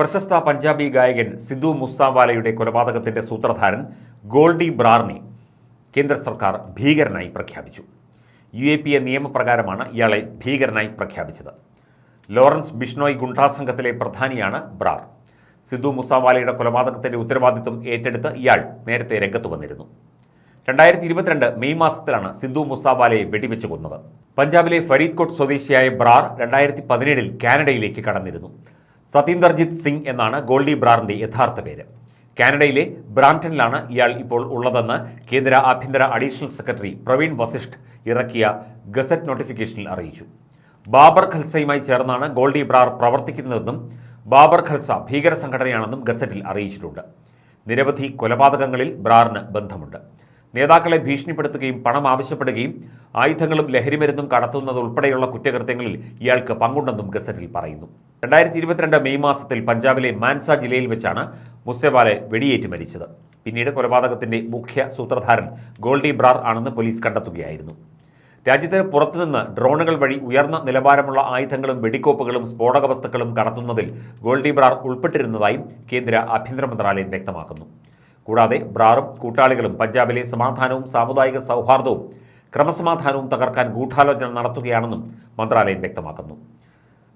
പ്രശസ്ത പഞ്ചാബി ഗായകൻ സിദ്ധു മുസാവാലയുടെ കൊലപാതകത്തിന്റെ സൂത്രധാരൻ ഗോൾഡി ബ്രാർണി കേന്ദ്ര സർക്കാർ ഭീകരനായി പ്രഖ്യാപിച്ചു. യു എ പി എ നിയമപ്രകാരമാണ് ഇയാളെ ഭീകരനായി പ്രഖ്യാപിച്ചത്. ലോറൻസ് ബിഷ്ണോയ് ഗുണ്ടാ സംഘത്തിലെ പ്രധാനിയാണ് ബ്രാർ. സിദ്ധു മുസാവാലയുടെ കൊലപാതകത്തിന്റെ ഉത്തരവാദിത്വം ഏറ്റെടുത്ത് ഇയാൾ നേരത്തെ രംഗത്ത് വന്നിരുന്നു. രണ്ടായിരത്തി ഇരുപത്തിരണ്ട് മെയ് മാസത്തിലാണ് സിദ്ധു മുസാവാലയെ വെടിവെച്ച് കൊന്നത്. പഞ്ചാബിലെ ഫരീദ്കോട്ട് സ്വദേശിയായ ബ്രാർ രണ്ടായിരത്തി പതിനേഴിൽ കാനഡയിലേക്ക് കടന്നിരുന്നു. സതീന്ദർജിത് സിംഗ് എന്നാണ് ഗോൾഡി ബ്രാറിന്റെ യഥാർത്ഥ പേര്. കാനഡയിലെ ബ്രാംപ്ടണിലാണ് ഇയാൾ ഇപ്പോൾ ഉള്ളതെന്ന് കേന്ദ്ര ആഭ്യന്തര അഡീഷണൽ സെക്രട്ടറി പ്രവീൺ വസിഷ്ഠ് ഇറക്കിയ ഗസറ്റ് നോട്ടിഫിക്കേഷനിൽ അറിയിച്ചു. ബാബർ ഖൽസയുമായി ചേർന്നാണ് ഗോൾഡി ബ്രാർ പ്രവർത്തിക്കുന്നതെന്നും ബാബർ ഖൽസ ഭീകര സംഘടനയാണെന്നും ഗസറ്റിൽ അറിയിച്ചിട്ടുണ്ട്. നിരവധി കൊലപാതകങ്ങളിൽ ബ്രാറിന് ബന്ധമുണ്ട്. നേതാക്കളെ ഭീഷണിപ്പെടുത്തുകയും പണം ആവശ്യപ്പെടുകയും ആയുധങ്ങളും ലഹരിമരുന്നും കടത്തുന്നത് ഉൾപ്പെടെയുള്ള കുറ്റകൃത്യങ്ങളിൽ ഇയാൾക്ക് പങ്കുണ്ടെന്നും ഗസറ്റിൽ പറയുന്നു. രണ്ടായിരത്തി ഇരുപത്തിരണ്ട് മെയ് മാസത്തിൽ പഞ്ചാബിലെ മാൻസ ജില്ലയിൽ വെച്ചാണ് മുസ്സെബാലെ വെടിയേറ്റ് മരിച്ചത്. പിന്നീട് കൊലപാതകത്തിന്റെ മുഖ്യ സൂത്രധാരൻ ഗോൾഡി ബ്രാർ ആണെന്ന് പോലീസ് കണ്ടെത്തുകയായിരുന്നു. രാജ്യത്തിന് പുറത്തുനിന്ന് ഡ്രോണുകൾ വഴി ഉയർന്ന നിലവാരമുള്ള ആയുധങ്ങളും വെടിക്കോപ്പുകളും സ്ഫോടക വസ്തുക്കളും കടത്തുന്നതിൽ ഗോൾഡി ബ്രാർ ഉൾപ്പെട്ടിരുന്നതായും കേന്ദ്ര ആഭ്യന്തര മന്ത്രാലയം വ്യക്തമാക്കുന്നു. കൂടാതെ ബ്രാറും കൂട്ടാളികളും പഞ്ചാബിലെ സമാധാനവും സാമുദായിക സൗഹാർദ്ദവും ക്രമസമാധാനവും തകർക്കാൻ ഗൂഢാലോചന നടത്തുകയാണെന്നും മന്ത്രാലയം വ്യക്തമാക്കുന്നു.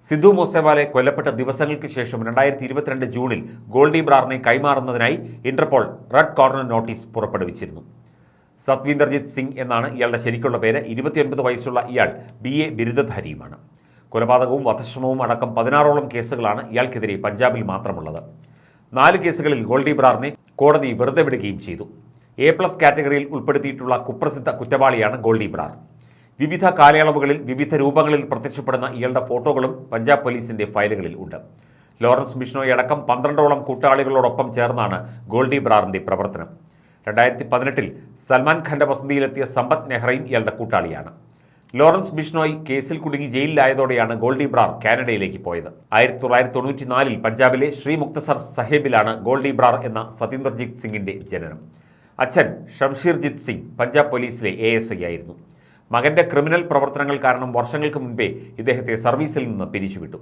സിദ്ധു മോസേവാലെ കൊല്ലപ്പെട്ട ദിവസങ്ങൾക്ക് ശേഷം രണ്ടായിരത്തി ഇരുപത്തിരണ്ട് ജൂണിൽ ഗോൾഡി ബ്രാറിനെ കൈമാറുന്നതിനായി ഇന്റർപോൾ റെഡ് കോർണർ നോട്ടീസ് പുറപ്പെടുവിച്ചിരുന്നു. സത്വീന്ദർജിത് സിംഗ് എന്നാണ് ഇയാളുടെ ശരിക്കുള്ള പേര്. ഇരുപത്തിയൊൻപത് വയസ്സുള്ള ഇയാൾ ബി എ ബിരുദധാരിയുമാണ്. കൊലപാതകവും വധശ്രമവും അടക്കം പതിനാറോളം കേസുകളാണ് ഇയാൾക്കെതിരെ പഞ്ചാബിൽ മാത്രമുള്ളത്. നാല് കേസുകളിൽ ഗോൾഡി ബ്രാറിനെ കോടതി വെറുതെ വിടുകയും ചെയ്തു. എ പ്ലസ് കാറ്റഗറിയിൽ ഉൾപ്പെടുത്തിയിട്ടുള്ള കുപ്രസിദ്ധ കുറ്റവാളിയാണ് ഗോൾഡി ബ്രാർ വിവിധ കാലയളവുകളിൽ വിവിധ രൂപങ്ങളിൽ പ്രത്യക്ഷപ്പെടുന്ന ഇയാളുടെ ഫോട്ടോകളും പഞ്ചാബ് പോലീസിന്റെ ഫയലുകളിൽ ഉണ്ട്. ലോറൻസ് ബിഷ്ണോയടക്കം പന്ത്രണ്ടോളം കൂട്ടാളികളോടൊപ്പം ചേർന്നാണ് ഗോൾഡി ബ്രാറിന്റെ പ്രവർത്തനം. രണ്ടായിരത്തി പതിനെട്ടിൽ സൽമാൻ ഖാന്റെ വസതിയിലെത്തിയ സമ്പത്ത് നെഹ്റയും ഇയാളുടെ കൂട്ടാളിയാണ്. ലോറൻസ് ബിഷ്ണോയ് കേസിൽ കുടുങ്ങി ജയിലിലായതോടെയാണ് ഗോൾഡി ബ്രാർ കാനഡയിലേക്ക് പോയത്. ആയിരത്തി തൊള്ളായിരത്തി തൊണ്ണൂറ്റിനാലിൽ പഞ്ചാബിലെ ശ്രീ മുക്തസർ സഹേബിലാണ് ഗോൾഡി ബ്രാർ എന്ന സതീന്ദർജിത് സിംഗിന്റെ ജനനം. അച്ഛൻ ഷംഷീർജിത് സിംഗ് പഞ്ചാബ് പോലീസിലെ എ എസ് ഐ ആയിരുന്നു. മകന്റെ ക്രിമിനൽ പ്രവർത്തനങ്ങൾ കാരണം വർഷങ്ങൾക്ക് മുൻപേ ഇദ്ദേഹത്തെ സർവീസിൽ നിന്ന് പിരിച്ചുവിട്ടു.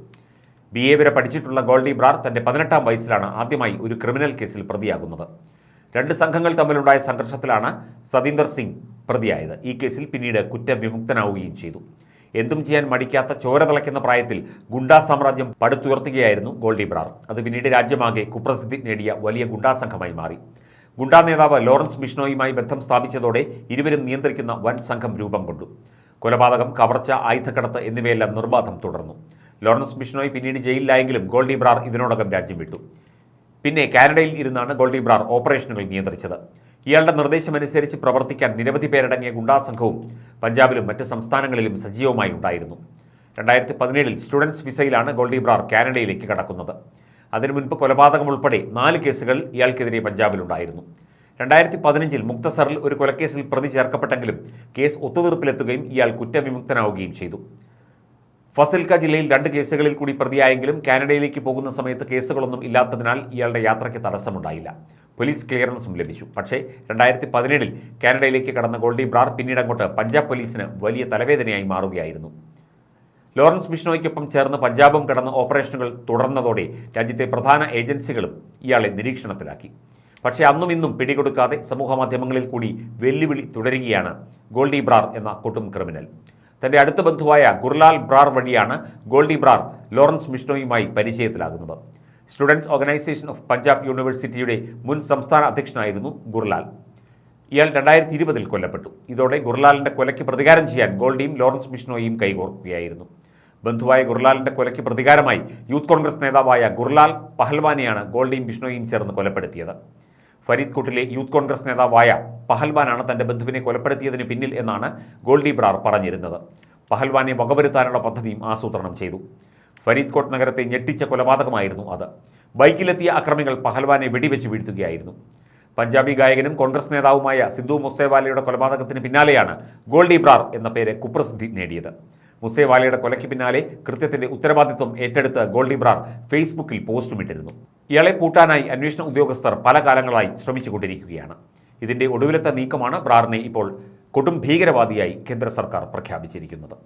ബി എ വരെ പഠിച്ചിട്ടുള്ള ഗോൾഡി ബ്രാർ തന്റെ പതിനെട്ടാം വയസ്സിലാണ് ആദ്യമായി ഒരു ക്രിമിനൽ കേസിൽ പ്രതിയാകുന്നത്. രണ്ട് സംഘങ്ങൾ തമ്മിലുണ്ടായ സംഘർഷത്തിലാണ് സതീന്ദർ സിംഗ് പ്രതിയായത്. ഈ കേസിൽ പിന്നീട് കുറ്റവിമുക്തനാവുകയും ചെയ്തു. എന്തും ചെയ്യാൻ മടിക്കാത്ത ചോര തിളയ്ക്കുന്ന പ്രായത്തിൽ ഗുണ്ടാ സാമ്രാജ്യം പടുത്തുയർത്തുകയായിരുന്നു ഗോൾഡി ബ്രാർ അത് പിന്നീട് രാജ്യമാകെ കുപ്രസിദ്ധി നേടിയ വലിയ ഗുണ്ടാ സംഘമായി മാറി. ഗുണ്ടാ നേതാവ് ലോറൻസ് ബിഷ്ണോയുമായി ബന്ധം സ്ഥാപിച്ചതോടെ ഇരുവരും നിയന്ത്രിക്കുന്ന വൻ സംഘം രൂപം കൊണ്ടു. കൊലപാതകം കവർച്ച ആയുധക്കടത്ത് എന്നിവയെല്ലാം നിർബാധം തുടർന്നു. ലോറൻസ് ബിഷ്ണോയ് പിന്നീട് ജയിലിലായെങ്കിലും ഗോൾഡി ബ്രാർ ഇതിനോടകം രാജ്യം വിട്ടു. പിന്നെ കാനഡയിൽ ഇരുന്നാണ് ഗോൾഡി ബ്രാർ ഓപ്പറേഷനുകൾ നിയന്ത്രിച്ചത്. ഇയാളുടെ നിർദ്ദേശമനുസരിച്ച് പ്രവർത്തിക്കാൻ നിരവധി പേരടങ്ങിയ ഗുണ്ടാ സംഘവും പഞ്ചാബിലും മറ്റ് സംസ്ഥാനങ്ങളിലും സജീവമായി ഉണ്ടായിരുന്നു. രണ്ടായിരത്തി പതിനേഴിൽ സ്റ്റുഡൻസ് വിസയിലാണ് ഗോൾഡിബ്രാർ കാനഡയിലേക്ക് കടക്കുന്നത്. അതിനു മുൻപ് കൊലപാതകം ഉൾപ്പെടെ നാല് കേസുകൾ ഇയാൾക്കെതിരെ പഞ്ചാബിലുണ്ടായിരുന്നു. രണ്ടായിരത്തി പതിനഞ്ചിൽ മുക്തസറിൽ ഒരു കൊലക്കേസിൽ പ്രതി ചേർക്കപ്പെട്ടെങ്കിലും കേസ് ഒത്തുതീർപ്പിലെത്തുകയും ഇയാൾ കുറ്റവിമുക്തനാവുകയും ചെയ്തു. ഫസിൽക്ക ജില്ലയിൽ രണ്ട് കേസുകളിൽ കൂടി പ്രതിയായെങ്കിലും കാനഡയിലേക്ക് പോകുന്ന സമയത്ത് കേസുകളൊന്നും ഇല്ലാത്തതിനാൽ ഇയാളുടെ യാത്രയ്ക്ക് തടസ്സമുണ്ടായില്ല. പോലീസ് ക്ലിയറൻസും ലഭിച്ചു. പക്ഷേ രണ്ടായിരത്തി പതിനേഴിൽ കാനഡയിലേക്ക് കടന്ന ഗോൾഡി ബ്രാർ പിന്നീട് അങ്ങോട്ട് പഞ്ചാബ് പോലീസിന് വലിയ തലവേദനയായി മാറുകയായിരുന്നു. ലോറൻസ് ബിഷ്ണോയ്ക്കൊപ്പം ചേർന്ന് പഞ്ചാബും കടന്ന ഓപ്പറേഷനുകൾ തുടർന്നതോടെ രാജ്യത്തെ പ്രധാന ഏജൻസികളും ഇയാളെ നിരീക്ഷണത്തിലാക്കി. പക്ഷേ അന്നും ഇന്നും പിടികൊടുക്കാതെ സമൂഹമാധ്യമങ്ങളിൽ കൂടി വെല്ലുവിളി തുടരുകയാണ് ഗോൾഡി ബ്രാർ എന്ന കൊട്ടും ക്രിമിനൽ. തന്റെ അടുത്ത ബന്ധുവായ ഗുർലാൽ ബ്രാർ വഴിയാണ് ഗോൾഡി ബ്രാർ ലോറൻസ് ബിഷ്ണോയുമായി പരിചയത്തിലാകുന്നത്. സ്റ്റുഡൻസ് ഓർഗനൈസേഷൻ ഓഫ് പഞ്ചാബ് യൂണിവേഴ്സിറ്റിയുടെ മുൻ സംസ്ഥാന അധ്യക്ഷനായിരുന്നു ഗുർലാൽ. ഇയാൾ രണ്ടായിരത്തി ഇരുപതിൽ കൊല്ലപ്പെട്ടു. ഇതോടെ ഗുർലാലിന്റെ കൊലയ്ക്ക് പ്രതികാരം ചെയ്യാൻ ഗോൾഡിയും ലോറൻസ് ബിഷ്ണോയും കൈകോർക്കുകയായിരുന്നു. ബന്ധുവായ ഗുർലാലിന്റെ കൊലയ്ക്ക് പ്രതികാരമായി യൂത്ത് കോൺഗ്രസ് നേതാവായ ഗുർലാൽ പഹൽവാനെയാണ് ഗോൾഡിയും ബിഷ്ണോയും ചേർന്ന് കൊലപ്പെടുത്തിയത്. ഫരീദ്കോട്ടിലെ യൂത്ത് കോൺഗ്രസ് നേതാവായ പഹൽവാനാണ് തന്റെ ബന്ധുവിനെ കൊലപ്പെടുത്തിയതിന് പിന്നിൽ എന്നാണ് ഗോൾഡി ബ്രാർ പറഞ്ഞിരുന്നത്. പഹൽവാനെ വകവരുത്താനുള്ള പദ്ധതിയും ആസൂത്രണം ചെയ്തു. ഫരീദ്കോട്ട് നഗരത്തെ ഞെട്ടിച്ച കൊലപാതകമായിരുന്നു അത്. ബൈക്കിലെത്തിയ അക്രമികൾ പഹൽവാനെ വെടിവെച്ച് വീഴ്ത്തുകയായിരുന്നു. പഞ്ചാബി ഗായകനും കോൺഗ്രസ് നേതാവുമായ സിദ്ധു മുസേവാലയുടെ കൊലപാതകത്തിന് പിന്നാലെയാണ് ഗോൾഡി ബ്രാർ എന്ന പേര് കുപ്രസിദ്ധി നേടിയത്. മുസേവാലയുടെ കൊലയ്ക്ക് പിന്നാലെ കൃത്യത്തിന്റെ ഉത്തരവാദിത്വം ഏറ്റെടുത്ത് ഗോൾഡി ബ്രാർ ഫേസ്ബുക്കിൽ പോസ്റ്റുമിട്ടിരുന്നു ഇയാളെ പൂട്ടാനായി അന്വേഷണ ഉദ്യോഗസ്ഥർ പല കാലങ്ങളായി ശ്രമിച്ചുകൊണ്ടിരിക്കുകയാണ്. ഇതിന്റെ ഒടുവിലത്തെ നീക്കമാണ് ബ്രാറിനെ ഇപ്പോൾ കൊടും ഭീകരവാദിയായി കേന്ദ്ര സർക്കാർ പ്രഖ്യാപിച്ചിരിക്കുന്നത്.